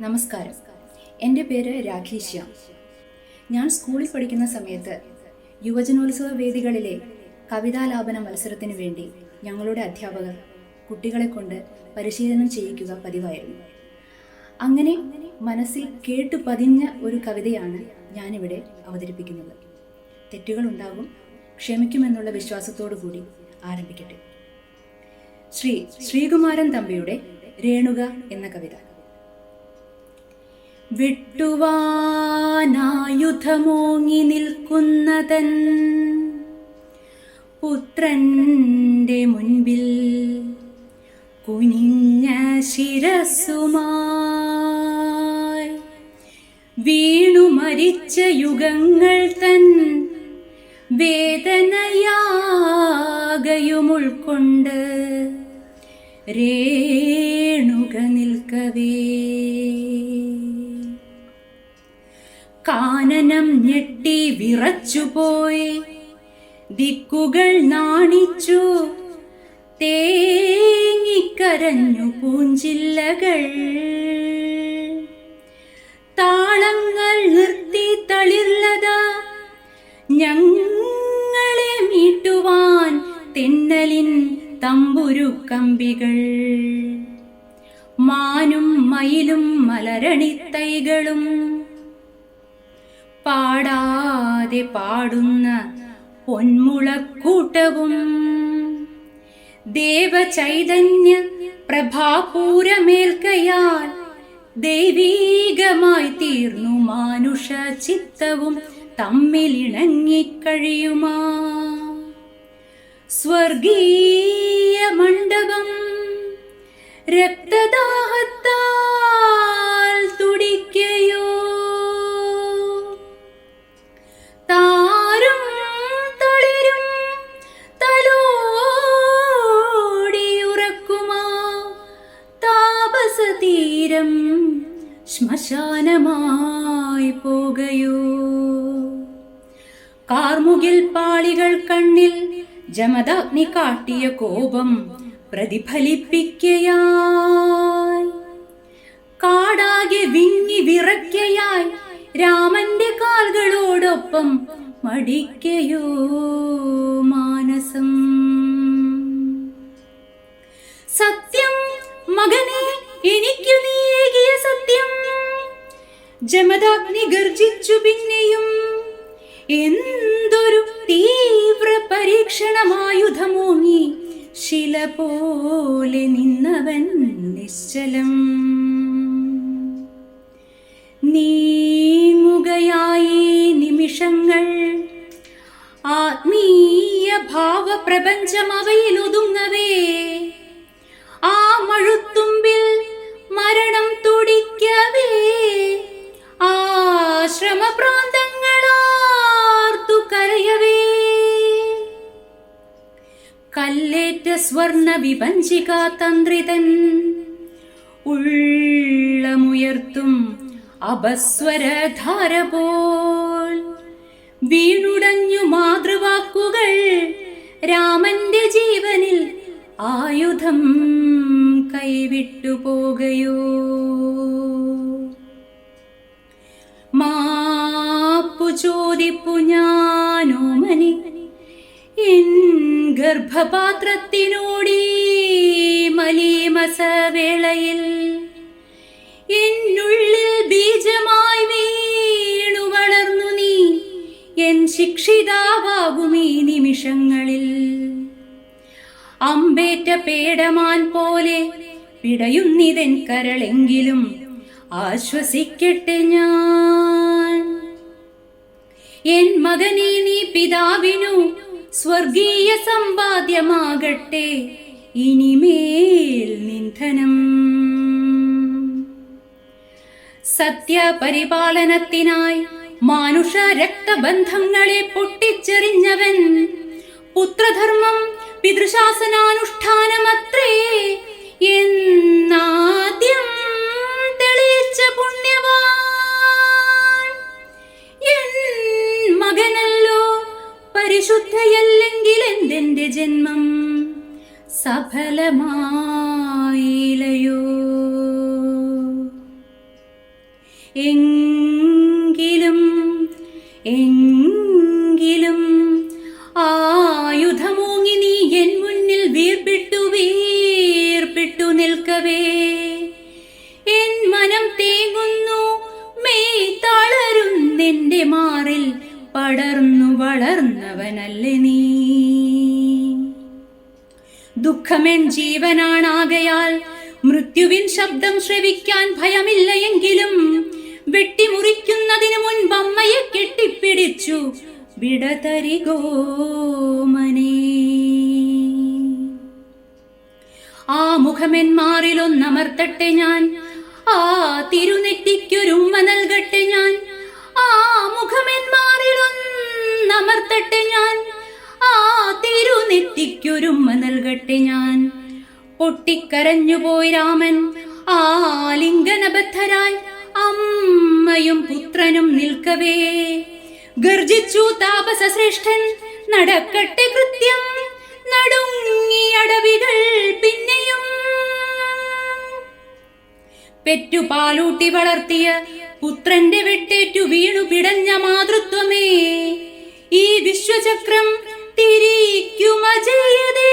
നമസ്കാരം. എന്റെ പേര് രാഖേശ്യാം ഞാൻ സ്കൂളിൽ പഠിക്കുന്ന സമയത്ത് യുവജനോത്സവ വേദികളിലെ കവിതാലാപന മത്സരത്തിന് വേണ്ടി ഞങ്ങളുടെ അധ്യാപകർ കുട്ടികളെ കൊണ്ട് പരിശീലനം ചെയ്യിക്കുക പതിവായിരുന്നു. അങ്ങനെ മനസ്സിൽ കേട്ടു പതിഞ്ഞ ഒരു കവിതയാണ് ഞാനിവിടെ അവതരിപ്പിക്കുന്നത്. തെറ്റുകളുണ്ടാകും ക്ഷമിക്കുമെന്നുള്ള വിശ്വാസത്തോടു കൂടി ആരംഭിക്കട്ടെ. ശ്രീ ശ്രീകുമാരൻ തമ്പിയുടെ രേണുക എന്ന കവിത. വിട്ടുവാനായുധമോങ്ങി നിൽക്കുന്നതൻ പുത്രന്റെ മുൻപിൽ കുനിഞ്ഞ ശിരസുമായി. വീണു മരിച്ച യുഗങ്ങൾ തൻ വേദനയാകയുമുൾക്കൊണ്ട് രേണുക നിൽക്കവേ. കാനനം ഞെട്ടി വിറച്ചുപോയി ദിക്കുകൾ നാണിച്ചു. തേങ്ങിക്കരഞ്ഞു പൂഞ്ചില്ലകൾ. താളങ്ങൾ നിർത്തി തളിർലത. ഞങ്ങളെ മീട്ടുവാൻ തെന്നലിൻ തമ്പുരു കമ്പികൾ മാനും മയിലും മലരണിത്തൈകളും പാടാതെ പാടുന്ന പൊന്മുളക്കൂട്ടവും ദേവചൈതന്യ പ്രഭാപൂരമേൽക്കയാൽ ദൈവീകമായി തീർന്നു മാനുഷ ചിത്തവും തമ്മിലിണങ്ങിക്കഴിയുമാ സ്വർഗീയ മണ്ഡപം രക്തദാഹത്താൽ തുടിക്കയോ ശ്മശാനമായി പോകയോ? കാർമുകിൽ പാളികൾ കണ്ണിൽ ജമദഗ്നി കാട്ടിയ കോപം പ്രതിഫലിപ്പിക്കയായി. കാടാകെ വിങ്ങി വിറയ്ക്കയായി രാമന്റെ കാൽകളോടൊപ്പം മടിക്കയോ മാനസം? സത്യം മകനെ എനിക്കു നീ ജമദാഗ്നി ഗർജിച്ചു പിന്നെയും എന്തൊരു തീവ്ര പരീക്ഷണമായുധമോങ്ങി ശില പോലെ നിന്നവൻ നിശ്ചലം. നീങ്ങുകയായി നിമിഷങ്ങൾ ആത്മീയ ഭാവപ്രപഞ്ചം അവയിൽ ഒതുങ്ങവേ. ആ മഴുത്തുമ്പിൽ മരണം തുടിക്കവേ. ആശ്രമപ്രാന്തങ്ങളാർത്തു കരയവേ. കല്ലേറ്റ സ്വർണ വിപഞ്ചിക തന്ത്രിതൻ ഉള്ളമുയർത്തും അപസ്വരധാര പോൽ. വീണുടഞ്ഞു മാതൃവാക്കുകൾ രാമന്റെ ജീവനിൽ ആയുധം കൈവിട്ടു ഗർഭപാത്രത്തിനോടീ മലീമസവേളയിൽ എന്നുള്ളിൽ ബീജമായി വീണു വളർന്നു നീ. എൻ ശിക്ഷിതാവാകും ഈ നിമിഷങ്ങളിൽ. അമ്പേറ്റ പേടമാൻ പോലെ പിടയുന്നിതൻ കരളെങ്കിലും ആശ്വസിക്കട്ടെ ഞാൻ. എൻ മകനെ നീ പിതാവിനു സ്വർഗീയ സമ്പാദ്യമാകട്ടെ. ഇനിമേൽ നിന്ധനം. സത്യപരിപാലനത്തിനായി മാനുഷ രക്തബന്ധങ്ങളെ പൊട്ടിച്ചെറിഞ്ഞവൻ. പുത്രധർമ്മം പിതൃശാസനാനുഷ്ഠാനമത്രേ. എന്നാദ്യം സഫലമായില്ലയോ എങ്കിലും എങ്കിലും ആയുധമൂങ്ങി നീ എൻ മുന്നിൽ വീർപ്പിട്ടു വീർപ്പിട്ടു നിൽക്കവേ. എൻ മനം തേങ്ങുന്നു മെയ് തളരുന്നെന്റെ മാറിൽ പടർന്നു വളർന്നവനല്ലേ നീ. ദുഃഖമെൻ ജീവനാണാകയാൽ മൃത്യുവിൻ ശബ്ദം ശ്രവിക്കാൻ ഭയമില്ല എങ്കിലും വെട്ടിമുറിക്കുന്നതിനു മുൻപ് അമ്മയെ കെട്ടിപ്പിടിച്ചു. വിടതരികോമനേ ആ മുഖമെന്മാറിലൊന്നമർത്തട്ടെ ഞാൻ. ആ തിരുനെറ്റിക്കൊരുമ്മ നൽകട്ടെ. നൽകട്ടെ ഞാൻ. പൊട്ടിക്കരഞ്ഞുപോയി രാമൻ. ആലിംഗനബദ്ധരായി അമ്മയും പുത്രനും നിൽക്കവേ. ഗർജിച്ചു താപസ ശ്രേഷ്ഠൻ നടക്കട്ടെ കൃത്യം. നടുങ്ങിയടവികൾ പിന്നെയും. പെറ്റു പാലൂട്ടി വളർത്തിയ പുത്രന്റെ വെട്ടേറ്റു വീണു പിടഞ്ഞ മാതൃത്വമേ. ഈ വിശ്വചക്രം തിരിക്കുമജയതേ.